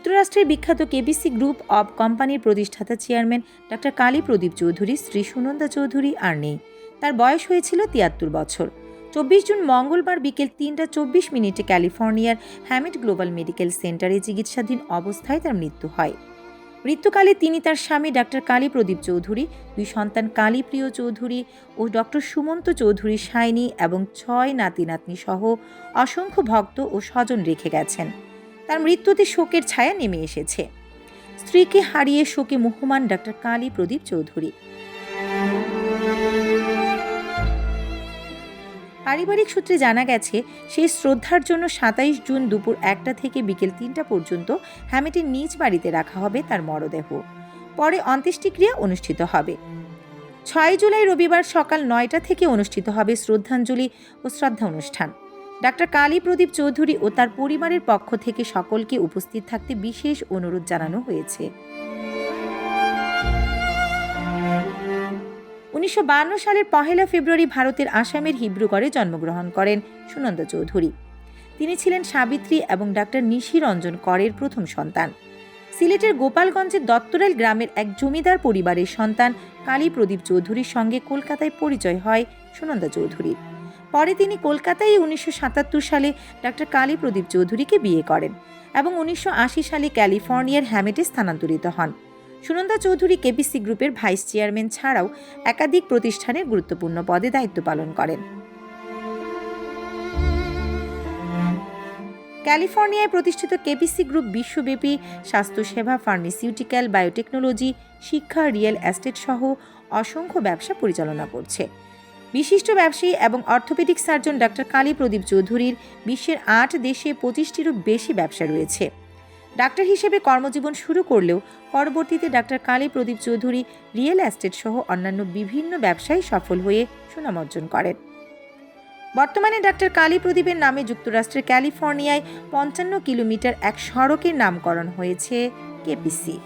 যুক্তরাষ্ট্রের বিখ্যাত KBC group of কোম্পানির প্রতিষ্ঠাতা চেয়ারম্যান ডক্টর কালী প্রদীপ চৌধুরী, শ্রী সুনন্দা চৌধুরী আর নেই। তার বয়স হয়েছিল তিয়াত্তর বছর। চব্বিশ জুন মঙ্গলবার বিকেল তিনটা চব্বিশ মিনিটে ক্যালিফোর্নিয়ার হ্যামিট গ্লোবাল মেডিকেল সেন্টারে চিকিৎসাধীন অবস্থায় তার মৃত্যু হয়। মৃত্যুকালে তিনি তার স্বামী ডাক্তার কালী প্রদীপ চৌধুরী, দুই সন্তান কালীপ্রিয় চৌধুরী ও ডক্টর সুমন্ত চৌধুরী সাইনি এবং ছয় নাতি নাতনি সহ অসংখ্য ভক্ত ও স্বজন রেখে গেছেন। তার মৃত্যুতে শোকের ছায়া নেমে এসেছে। স্ত্রীকে হারিয়ে শোকে মুহ্যমান ডাক্তার কালী প্রদীপ চৌধুরী। পারিবারিক সূত্রে জানা গেছে, সেই শ্রদ্ধার জন্য সাতাইশ জুন দুপুর একটা থেকে বিকেল তিনটা পর্যন্ত হ্যামেটের নিজ বাড়িতে রাখা হবে তার মরদেহ। পরে অন্ত্যেষ্টিক্রিয়া অনুষ্ঠিত হবে। ছয় জুলাই রবিবার সকাল নয়টা থেকে অনুষ্ঠিত হবে শ্রদ্ধাঞ্জলি ও শ্রদ্ধা অনুষ্ঠান। ডাক্তার কালী প্রদীপ চৌধুরী ও তার পরিবারের পক্ষ থেকে সকলকে উপস্থিত থাকতে বিশেষ অনুরোধ জানানো হয়েছে। উনিশশো সালের পহেলা ফেব্রুয়ারি ভারতের আসামের হিব্রুগড়ে জন্মগ্রহণ করেন সুনন্দ চৌধুরী। তিনি ছিলেন সাবিত্রী এবং ডাক্তার নিশি রঞ্জন করের প্রথম সন্তান। সিলেটের গোপালগঞ্জের দত্তরাইল গ্রামের এক জমিদার পরিবারের সন্তান কালী প্রদীপ চৌধুরীর সঙ্গে কলকাতায় পরিচয় হয় সুনন্দা চৌধুরীর। পরে তিনি কলকাতায় উনিশশো সাতাত্তর সালে ডাক্তার কালী প্রদীপ চৌধুরীকে বিয়ে করেন এবং উনিশশো আশি সালে ক্যালিফোর্নিয়ার হ্যামেটে স্থানান্তরিত হন। সুনন্দা চৌধুরী কেবিসি গ্রুপের ভাইস চেয়ারম্যান ছাড়াও একাধিক প্রতিষ্ঠানের গুরুত্বপূর্ণ পদে দায়িত্ব পালন করেন। ক্যালিফোর্নিয়ায় প্রতিষ্ঠিত কেপিসি গ্রুপ বিশ্বব্যাপী স্বাস্থ্যসেবা, ফার্মাসিউটিক্যাল, বায়োটেকনোলজি, শিক্ষা, রিয়েল এস্টেট সহ অসংখ্য ব্যবসা পরিচালনা করছে। বিশিষ্ট ব্যবসায়ী এবং orthopaedic surgeon doctor Kali Pradip চৌধুরীর বিশ্বের আট দেশে পঁচিশটিরও বেশি ব্যবসা রয়েছে। ডাক্তার হিসেবে কর্মজীবন শুরু করলেও পরবর্তীতে doctor Kali Pradip Chowdhury real estate সহ অন্যান্য বিভিন্ন ব্যবসায় সফল হয়ে সুনাম অর্জন করেন। বর্তমানে ডাক্তার কালী প্রদীপের নামে যুক্তরাষ্ট্রের ক্যালিফোর্নিয়ায় পঞ্চান্ন কিলোমিটার এক সড়কের নামকরণ হয়েছে কেপিসি।